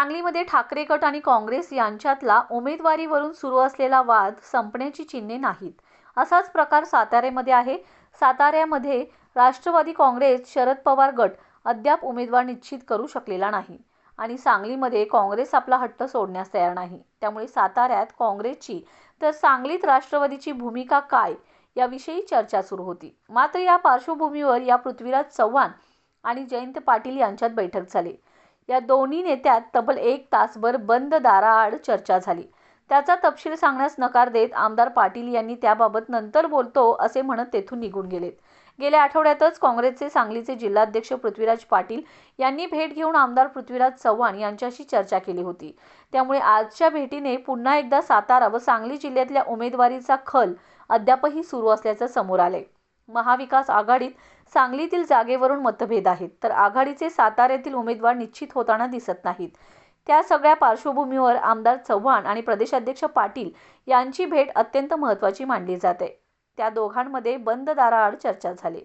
सांगलीमध्ये ठाकरे गट आणि काँग्रेस यांच्यातला उमेदवारीवरून सुरू असलेला वाद संपण्याची चिन्हे नाहीत. असाच प्रकार साताऱ्यामध्ये आहे. साताऱ्यामध्ये राष्ट्रवादी काँग्रेस शरद पवार गट अद्याप उमेदवार निश्चित करू शकलेला नाही आणि सांगलीमध्ये काँग्रेस आपला हट्ट सोडण्यास तयार नाही. त्यामुळे साताऱ्यात काँग्रेसची तर सांगलीत राष्ट्रवादीची भूमिका काय याविषयी चर्चा सुरू होती. मात्र या पार्श्वभूमीवर या पृथ्वीराज चव्हाण आणि जयंत पाटील यांच्यात बैठक झाली. या दोन्ही नेत्यात तब्बल एक तासभर बंद दाराआड चर्चा झाली. त्याचा तपशील सांगण्यास नकार देत आमदार पाटील यांनी त्याबाबत नंतर बोलतो असे म्हणत तेथून निघून गेलेत गेल्या आठवड्यातच काँग्रेसचे सांगलीचे जिल्हाध्यक्ष पृथ्वीराज पाटील यांनी भेट घेऊन आमदार पृथ्वीराज चव्हाण यांच्याशी चर्चा केली होती. त्यामुळे आजच्या भेटीने पुन्हा एकदा सातारा व सांगली जिल्ह्यातल्या उमेदवारीचा खल अद्यापही सुरू असल्याचं समोर आलंय. महाविकास आघाडीत सांगलीतील जागेवरून मतभेद आहेत तर आघाडीचे साताऱ्यातील उमेदवार निश्चित होताना दिसत नाहीत. त्या सगळ्या पार्श्वभूमीवर आमदार चव्हाण आणि प्रदेशाध्यक्ष पाटील यांची भेट अत्यंत महत्त्वाची मानली जाते. त्या दोघांमध्ये बंद दाराआड चर्चा झाली.